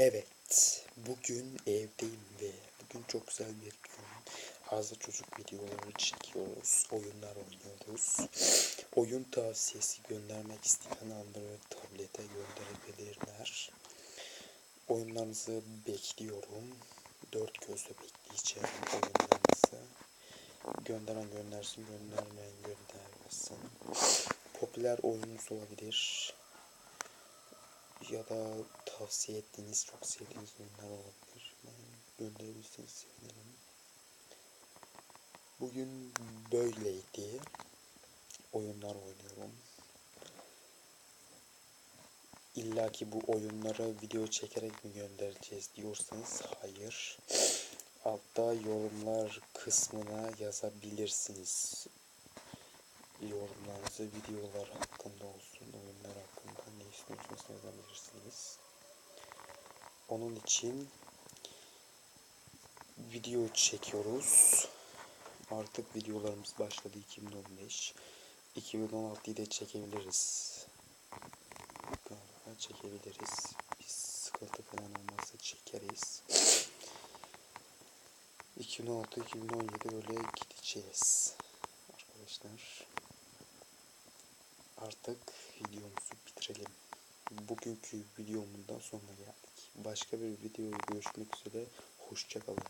Evet, bugün evdeyim ve bugün çok güzel bir gün. Hazır çocuk videoları çekiyoruz, oyunlar oynuyoruz. Oyun tavsiyesi göndermek isteyen Android tablete gönderebilirler. Oyunlarınızı bekliyorum. Dört gözle bekleyeceğim oyunlarınızı. Gönderen göndersin, göndermeyen göndermesin. Popüler oyununuz olabilir ya da tavsiye ettiğiniz çok sevdiğiniz oyunlar olabilir. Yani gönderebilirseniz sevinirim. Bugün böyleydi. Oyunlar oynuyorum. İlla ki bu oyunlara video çekerek mi göndereceğiz diyorsanız hayır. Altta yorumlar kısmına yazabilirsiniz. Yorumlarınızı videolar hakkında olsun, oyunlar hakkında ne istiyorsanız yazabilirsiniz. Onun için video çekiyoruz. Artık videolarımız başladı 2015. 2016'yı da çekebiliriz. Galiba çekebiliriz. Biz sıkıntı falan olmazsa çekeriz. 2016-2017 böyle gideceğiz. Arkadaşlar artık videomuzu bitirelim. Bugünkü videomun da sonuna geldik. Başka bir videoya görüşmek üzere. Hoşçakalın.